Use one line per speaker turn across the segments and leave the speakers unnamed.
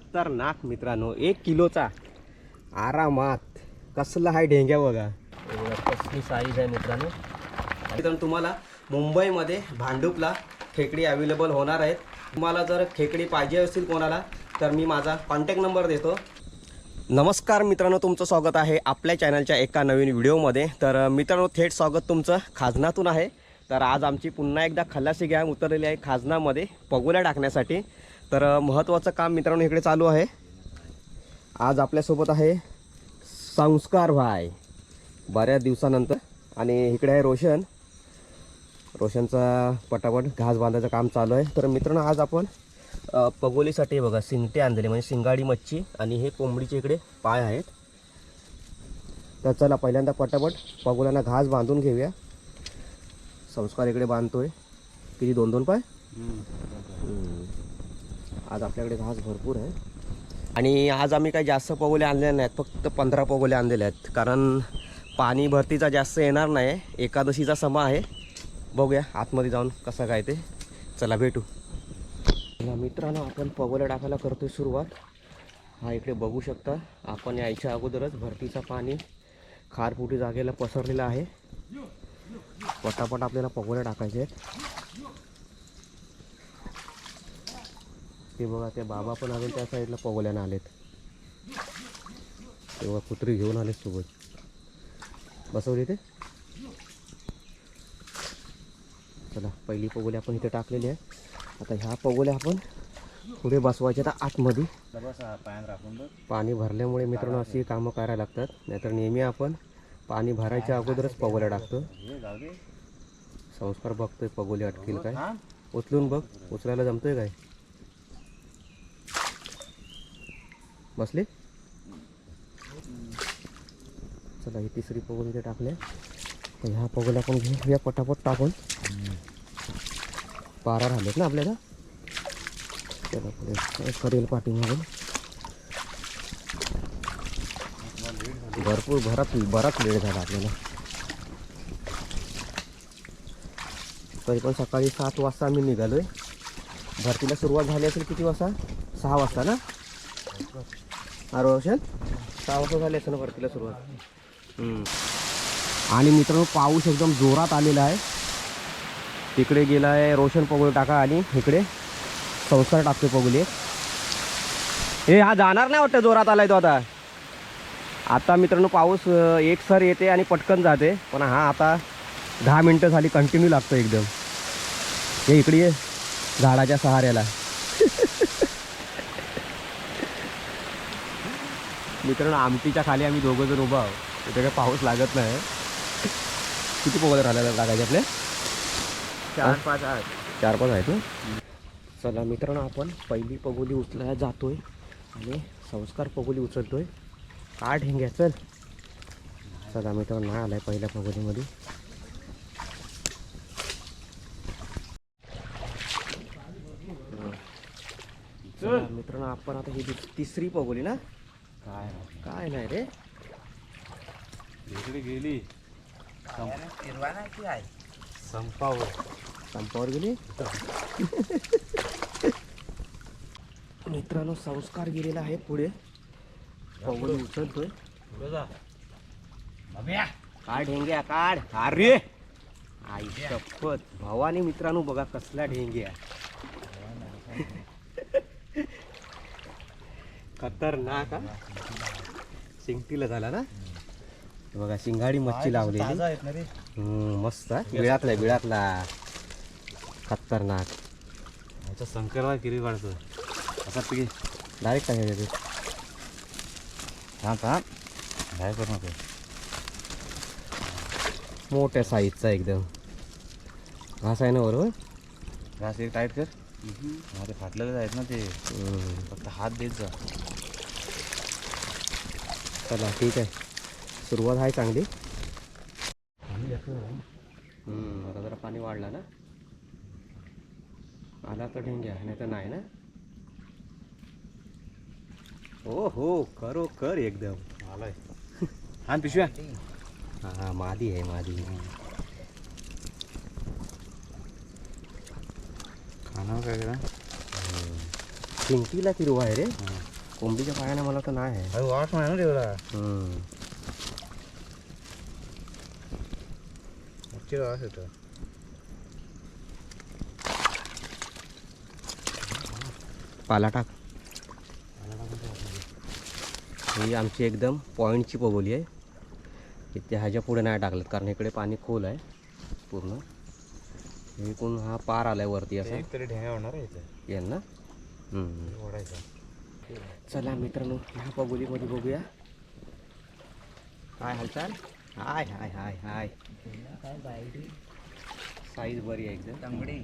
खतरनाक मित्रांनो एक किलोचा आरामात कसला आहे ढेंग्या बघा. कसली साईज आहे मित्रांनो. मित्रांनो तुम्हाला मुंबईमध्ये भांडूपला खेकडी अवेलेबल होणार आहेत. तुम्हाला जर खेकडी पाहिजे असतील कोणाला तर मी माझा कॉन्टॅक्ट नंबर देतो. नमस्कार मित्रांनो तुमचं स्वागत आहे आपल्या चॅनलच्या एका नवीन व्हिडिओमध्ये तर मित्रांनो थेट स्वागत तुमचं खाजनातून आहे. तर आज आमची पुन्हा एकदा खल्लासी गॅंग उतरलेली आहे खाजनामध्ये पगोल्या टाकण्यासाठी. तर महत्त्वाचं काम मित्रांनो इकडे चालू आहे. आज आपल्यासोबत आहे संस्कार भाई. बऱ्याच दिवसानंतर. आणि इकडे आहे रोशन. रोशनचा पटापट घास बांधायचं काम चालू आहे. तर मित्रांनो आज आपण पगोलीसाठी बघा सिंगटे आणलेले म्हणजे शिंगाडी मच्छी आणि हे कोंबडीचे इकडे पाय आहेत. तर चला पहिल्यांदा पटापट पगोल्यांना घास बांधून घेऊया. संस्कार इकडे बांधतोय. किती दोन दोन पाय. आज आपल्याकडे घास भरपूर आहे आणि आज आम्ही काही जास्त पगोले आणलेले नाहीत फक्त पंधरा पगोले आणलेले आहेत. कारण पाणी भरतीचा जास्त येणार नाही. एकादशीचा समा आहे. बघूया आतमध्ये जाऊन कसं काय ते. चला भेटू. मित्रांनो आपण पगोल्या टाकायला करतो सुरुवात. हा इकडे बघू शकता. आपण यायच्या अगोदरच भरतीचा पाणी खारपुटी जागेला पसरलेलं आहे. पटापट आपल्याला पगोल्या टाकायचे आहेत. ते बघा ते बाबा पण अजून त्या साईडला पगोल्यानं आलेत. तेव्हा कुत्री घेऊन आले सोबत. बसवली ते? चला पहिली पगोली आपण इथे टाकलेली आहे. आता ह्या पगोल्या आपण पुढे बसवायच्या आता आतमध्ये. पाणी भरल्यामुळे मित्रांनो अशी कामं करायला लागतात. नाहीतर नेहमी आपण पाणी भरायच्या अगोदरच पगोल्या टाकतो. संस्कार बघतोय पगोली अटकील काय? उचलून बघ उचलायला जमतोय काय? बसले. चला ही तिसरी पगोली इथे टाकल्या तर ह्या पगोल्या आपण घेऊया पटापट टाकून. पारा राहिलेत ना आपल्याला. चला पुढे करेल पाठीमागून भरपूर भरात बराच वेळ झाला आपल्याला. तरी पण सकाळी सात वाजता आम्ही निघालोय. भरतीला सुरुवात झाली असेल किती वाजता? सहा वाजता ना? रोशन सहा वाजता झाली भरतीला सुरुवात. आणि मित्रांनो पाऊस एकदम जोरात आलेला आहे. तिकडे गेला आहे रोशन पगोली टाका आणि इकडे संस्कार टाकते पगोली हे हा जाणार नाही वाटतं जोरात आलाय तो आता. आता मित्रांनो पाऊस एक सर येते आणि पटकन जाते. पण हा आता दहा मिनटं झाली कंटिन्यू लागतो एकदम. हे इकडे झाडाच्या सहाऱ्याला. मित्रांनो आमटीच्या खाली आम्ही दोघं जण उभा आहोत. तिथे काही पाऊस लागत नाही. किती पोगल राहिल्या लागायचे आपले?
चार पाच आठ
चार पाच आहेत ना? चला मित्रांनो आपण पहिली पगोली उचलायला जातोय आणि संस्कार पगोली उचलतोय. का ढेंग्या चल. चला मित्रांनो नाही आलाय पहिल्या पगोलीमध्ये. चला मित्रांनो आपण आता ही तिसरी पगोली ना?
काय
काय नाही रे.
इकडे गेली.
हिरवा नाही आहे?
संपावर.
संपावर गेली? मित्रांनो संस्कार गेलेला आहे पुढे. पगोली उचलतोय. काय ढेंग्या काढ. अरे! आई शपथ. भवानी मित्रांनो बघा कसला ढेंग्या. खतरनाक हा? शिंगटीला झाला ना? हे बघा शिंगाडी मच्छी लावलेली.
आहेत ना रे.
हम्म, मस्त हा. बिळातला आहे, बिळातला. खतरनाक.
याचा शंकरवा किरी काढतो असा पिके
डायरेक्ट टाकायचे
थांब थांब. काय करू नको
मोठ्या साईजचा एकदम. घास आहे ना बरोबर
घास एक टाईट कर. हा ते फाटलेलेच आहेत ना ते. फक्त हात देत जा.
चला ठीक आहे. सुरुवात आहे चांगली. आता जरा पाणी वाढला ना? आला तर ढेंग्या नाही तर नाही ना? हो हो करो कर एकदम.
आलाय. हा पिशव्या.
हा मादी आहे मादी.
खाणार काय करा?
शिंगटीला तिरुवा आहे रे. कोंबडीच्या पायाने मला तर नाही. आहे
वास नाही ना
हम्म.
मच्छी वास येतो
पाला टाक ही आमची एकदम पॉईंटची पगोली आहे. इथे ह्याच्या पुढे नाही टाकलं कारण इकडे पाणी खोल आहे पूर्ण. इकडून हा पार आलाय वरती असा
तरी ढेंगा होणार
हम्म.
ओढायचा.
चला मित्रांनो ह्या पगोलीमध्ये बघूया. काय हालचाल? हाय हाय हाय हाय. साईज बरी आहे एकदम.
तांबडी.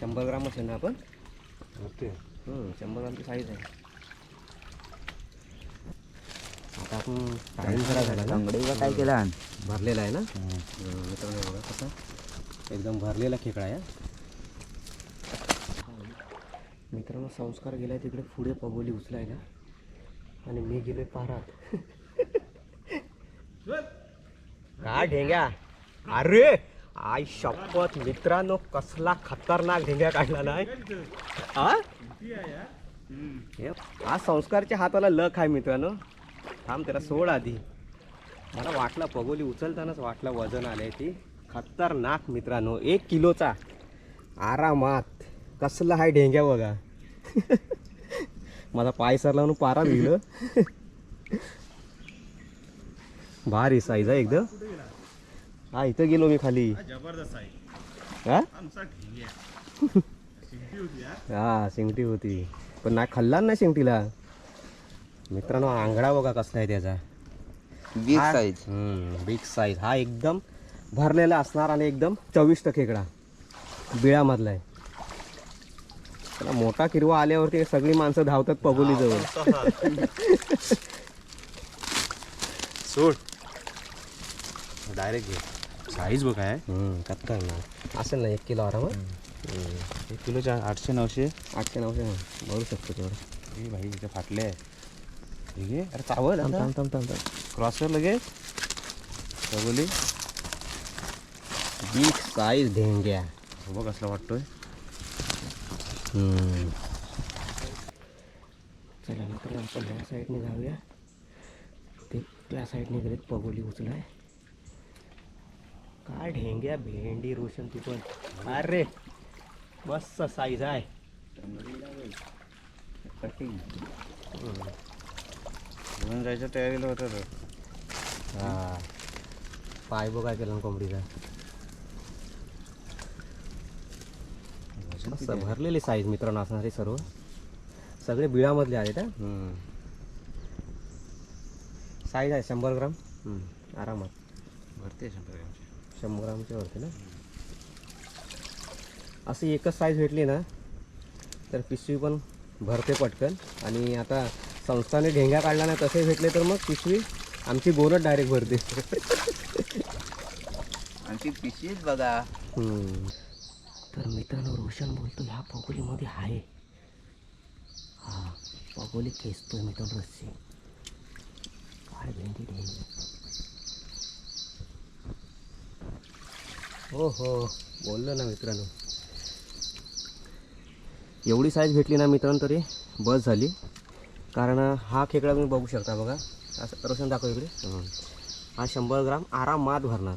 शंभर ग्राम असेल ना आपण? शंभर ग्रामची साईज आहे. आता आपण टाईम करा झाला ना?
तांबडीला काय केला?
भरलेला आहे ना? मित्रांनो बघा कसा. एकदम भरलेला खेकडा आहे. मित्रांनो संस्कार गेलाय तिकडे पुढे पगोली उचलायला. आणि मी गेलोय पारात. काय ढेंग्या? अरे आई शपथ मित्रांनो कसला खतरनाक ढेंग्या काढला नाही हा संस्कारच्या हाताला लक आहे मित्रांनो. थांब त्याला सोड आधी. मला वाटलं पगोली उचलतानाच वाटलं वजन आलंय ती. खतरनाक मित्रांनो एक किलोचा आरामात कसला हाय ढेंग्या बघा. माझा पाय सरला म्हणून पारा दिलं भारी साईज आहे एकदम. हा इथं गेलो मी खाली.
जबरदस्त आहे.
हा? हा शिंगटी होती. पण नाही खाल्ला ना शिंगटीला? मित्रांनो आंगडा बघा कसला आहे त्याचा.
बिग साईज
बिग साईज हा एकदम भरलेला असणार आणि एकदम चविष्ट खेकडा बिळामधला आहे. त्याला मोठा किरवा आल्यावरती सगळी माणसं धावतात पगोली जवळ
सोड. डायरेक्ट घे. साईज बघ आहे
खतरनाक असेल ना एक किलो हम्म.
एक किलोच्या आठशे नऊशे.
आठशे नऊशे भरू शकतो तेवढं.
भाई इथे फाटले आहे अरे चावल
थांब थांब थांब थांब.
क्रॉसवर लगेच.
बिग साईज ढेंग्या
बघ कसला वाटतोय.
चला मित्र आपण ह्या साईडने जाऊया. ते त्या साईडने गेलेत पगोली उचलाय. काय ढेंग्या भेंडी रोशन ती पण. अरे मस्त साईज आहे.
कटिंग
घेऊन तयारीला होता तो
हा. पाय बघा केला ना कोंबडीचा. मस्त? भरलेली साईज मित्रांनो असणारे सर्व. सगळे बिळामधले आहेत हा? साईज आहे शंभर ग्राम. आरामात.
भरते शंभर ग्रॅमची.
शंभर ग्रामच्या वरती ना? अशी एकच साईज भेटली ना तर पिशवी पण भरते पटकन. आणि आता संस्थाने ढेंगा काढला ना तसे भेटले तर मग पिशवी आमची गोरच डायरेक्ट भरते.
आणि ती पिशवीच बघा.
हम्म. तर मित्रांनो रोशन बोलतो ह्या पगोलीमध्ये आहे. हा पगोली खेचतोय मित्रांनो रस्सी. काय भेंडी हो. हो बोललो ना मित्रांनो. एवढी साईज भेटली ना मित्रांनो तरी बस झाली. कारण हा खेकडा तुम्ही बघू शकता बघा. असं रोशन दाखव इकडे. हा शंभर ग्राम आरामात भरणार.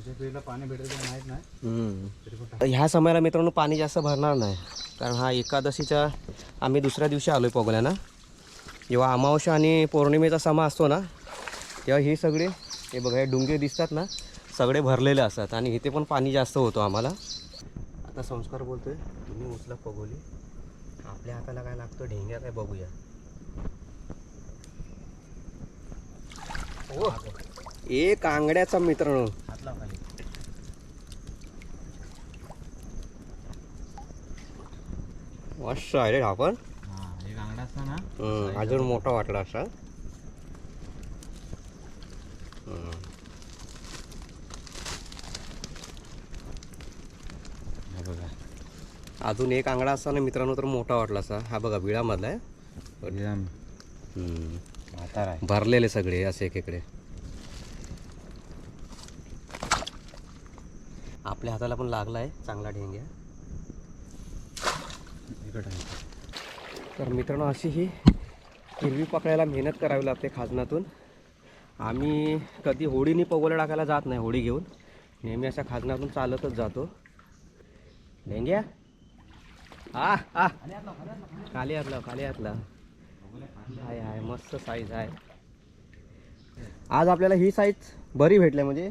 पुढच्या पिढीला पाणी भेटेल का माहीत नाही.
हम्म.
तरी पण
तर ह्या समयाला मित्रांनो पाणी जास्त भरणार नाही. कारण हा एकादशीच्या आम्ही दुसऱ्या दिवशी आलो आहे पोगल्याना जेव्हा अमावस्या आणि पौर्णिमेचा समा असतो ना तेव्हा हे सगळे हे बघा हे डुंगे दिसतात ना सगळे भरलेले असतात आणि इथे पण पाणी जास्त होतो आम्हाला. आता संस्कार बोलतोय तुम्ही उचला पगोली. आपल्या हाताला काय लागतं ढेंग्या काय बघूया. ओ एक आंगड्याचा मित्रांनो
हात लाव खाली
मस्त आहे रे पण
एक अंगडा असता ना?
हम्म, अजून मोठा वाटला असा. अजून एक आंगडा असता ना मित्रांनो तर मोठा वाटला असा. हा बघा बिळामधला आहे. भरलेले सगळे असे एकीकडे. आपल्या हाताला पण लागला आहे चांगला ढेंग्या.
बिकट आहे.
तर मित्रांनो अशी ही हिरवी पकडायला मेहनत करावी लागते खाजनातून आम्ही कधी होडीने पगोला टाकायला जात नाही होडी घेऊन. नेहमी अशा खाजनातून चालतच जातो. लेंग्या? आ आ. खाली आतला खाली आतला. हाय हाय मस्त साईज आहे. आज आपल्याला ही साईज बरी भेटली म्हणजे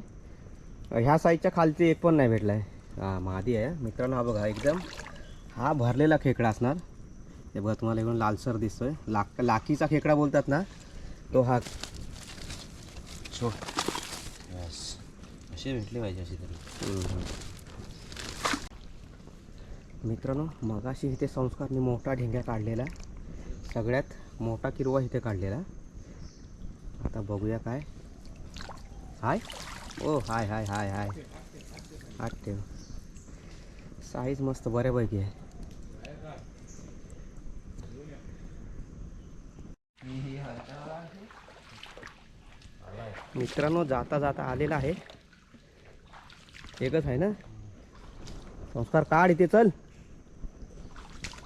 ह्या साईजच्या खालची एक पण नाही भेटला आहे हां मादी आहे. मित्रांनो हा बघा एकदम हा भरलेला खेकडा असणार. हे बघा तुम्हाला एकदम लालसर दिसतोय. लाक लाकीचा खेकडा बोलतात ना तो हा.
बस अशी भेटली पाहिजे अशी तरी.
मित्रांनो मगाशी इथे संस्कारने मोठा ढेंग्या काढलेला. सगळ्यात मोठा किरवा इथे काढलेला. आता बघूया काय. हाय. ओ हाय हाय हाय हाय. आठ ठेव. साईज मस्त बऱ्यापैकी आहे. मित्रांनो जाता जाता आलेला आहे. एकच आहे ना? संस्कार काढ इथे चल.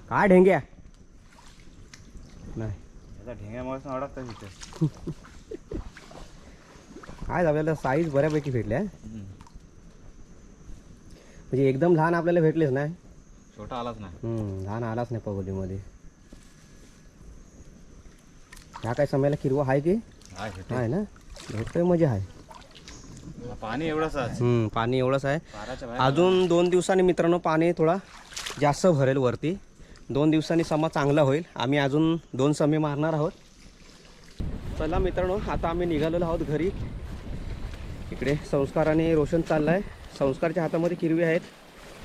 काय ढेंग्या. नाही. काय आपल्याला साईज बऱ्यापैकी भेटल्या. म्हणजे एकदम लहान आपल्याला भेटलेच नाही.
छोटा आलाच नाही.
हम्म, लहान आलाच नाही पगोलीमध्ये. ह्या काय समयाला किरवा आहे की. आहे ना? भेटतोय म्हणजे आहे.
पाणी एवढंच आहे
पाणी एवढंच आहे. अजून दोन दिवसांनी मित्रांनो पाणी थोडा जास्त भरेल वरती. दोन दिवसांनी समा चांगला होईल. आम्ही अजून दोन समे मारणार आहोत. चला मित्रांनो आता आम्ही निघालेलो आहोत घरी. इकडे संस्कार आणि रोशन चाललाय. संस्कारच्या हातामध्ये किरवी आहेत.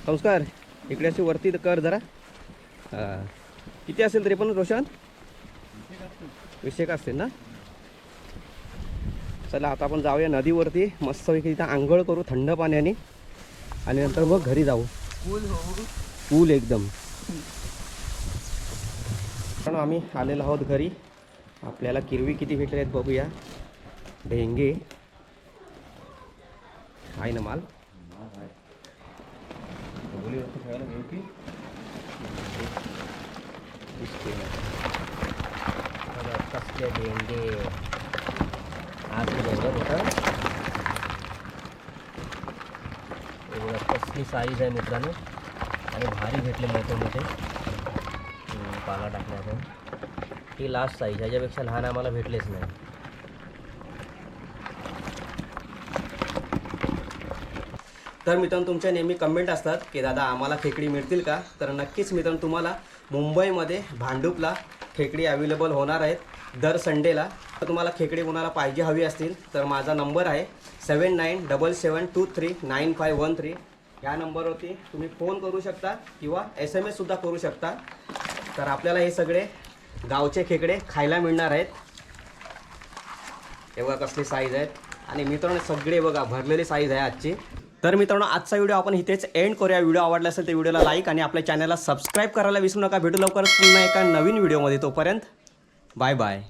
संस्कार इकडे अशी वरती कर जरा. किती असेल तरी पण रोशन? विषय असतील ना? चला आता आपण जाऊया नदीवरती. मस्तपैकी इथं आंघोळ करू थंड पाण्याने. आणि नंतर मग घरी जाऊ.
फुल हो.
एकदम. पण आम्ही आलेलो आहोत घरी. आपल्याला किरवी किती भेटले आहेत बघूया. ढेंगे. आहे ना माल?
खेळायला घेऊ की
दिसते ना. बघा, कसले ढेंगे आज हे बघा कसली साईज आहे मित्रांनो आणि भारी भेटले मोठे मोठे पाला टाकण्याचं ही लास्ट साईज ह्याच्यापेक्षा लहान आम्हाला भेटलेच नाही तर मित्रांनो तुमच्या नेहमी कमेंट असतात की दादा आम्हाला खेकडी मिळतील का? तर नक्कीच मित्रांनो तुम्हाला मुंबईमध्ये भांडूपला खेकडी अवेलेबल होणार आहेत दर संडेला. तर तुम्हाला खेकडी कोणाला पाहिजे हवी असतील तर माझा नंबर आहे seven nine double seven two three nine five one three या नंबरवरती तुम्ही फोन करू शकता किंवा एस एम एससुद्धा करू शकता. तर आपल्याला हे सगळे गावचे खेकडे खायला मिळणार आहेत. हे बघा कसली साईज आहेत. आणि मित्रांनो सगळे बघा भरलेली साईज आहे आजची. तर मित्रांनो आजचा व्हिडिओ आपण इथेच एंड करूया. व्हिडिओ आवडला असेल तर व्हिडिओला लाईक आणि आपल्या चॅनलला सबस्क्राईब करायला विसरू नका. भेटू लवकरच पुन्हा एका नवीन व्हिडिओमध्ये तोपर्यंत बाय बाय